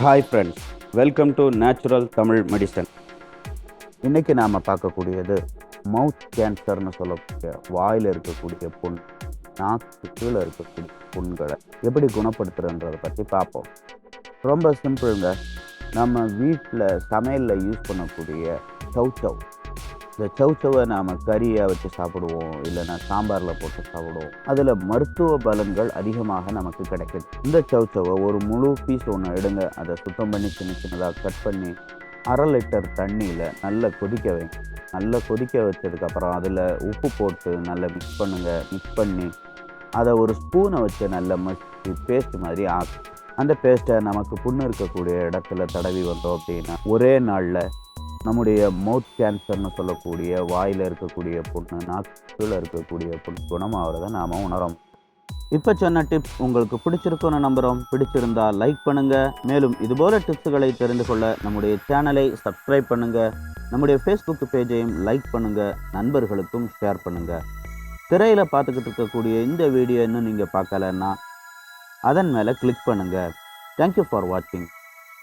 Hi friends welcome to natural Tamil medicine இன்றைக்கி நாம் பார்க்கக்கூடியது மவுத் கேன்சர்னு சொல்லக்கூடிய வாயில் இருக்கக்கூடிய புண் நாக்கு கீழே இருக்கக்கூடிய புண்களை எப்படி குணப்படுத்துறன்றதை பற்றி பார்ப்போம். ரொம்ப சிம்பிளுங்க நம்ம வீட்டில் சமையலில் யூஸ் பண்ணக்கூடிய சௌச்சவ் இந்த சௌச்சவை நாம் கறியை வச்சு சாப்பிடுவோம் இல்லைன்னா சாம்பாரில் போட்டு சாப்பிடுவோம். அதில் மருத்துவ பலன்கள் அதிகமாக நமக்கு கிடைக்குது இந்த சௌச்சவை ஒரு முழு பீஸ் ஒன்று எடுங்க. அதை சுத்தம் பண்ணி சின்ன சின்னதாக கட் பண்ணி அரை லிட்டர் தண்ணியில் நல்லா கொதிக்க வைங்க நல்லா கொதிக்க வச்சதுக்கப்புறம் அதில் உப்பு போட்டு நல்லா மிக்ஸ் பண்ணுங்கள் மிக்ஸ் பண்ணி அதை ஒரு ஸ்பூனை வச்சு நல்லா மசி பேஸ்ட் மாதிரி ஆக்கும் அந்த பேஸ்ட்டை நமக்கு புண்ணு இருக்கக்கூடிய இடத்துல தடவி வந்தோம் அப்படின்னா ஒரே நாளில் நம்முடைய மவுத் கேன்சர்னு சொல்லக்கூடிய வாயில் இருக்கக்கூடிய புண்ணு நாக்கில் இருக்கக்கூடிய புண் குணமாகிறத நாம் உணரோம் இப்போ சொன்ன டிப்ஸ் உங்களுக்கு பிடிச்சிருக்கும்னு நம்புகிறோம் பிடிச்சிருந்தா லைக் பண்ணுங்கள் மேலும் இதுபோல டிப்ஸுகளை தெரிந்து கொள்ள நம்முடைய சேனலை சப்ஸ்கிரைப் பண்ணுங்கள் நம்முடைய ஃபேஸ்புக் பேஜையும் லைக் பண்ணுங்கள் நண்பர்களுக்கும் ஷேர் பண்ணுங்கள் திரையில் பார்த்துக்கிட்டு இருக்கக்கூடிய இந்த வீடியோ இன்னும் நீங்கள் பார்க்கலன்னா அதன் மேலே கிளிக் பண்ணுங்கள் தேங்க்யூ ஃபார் வாட்சிங்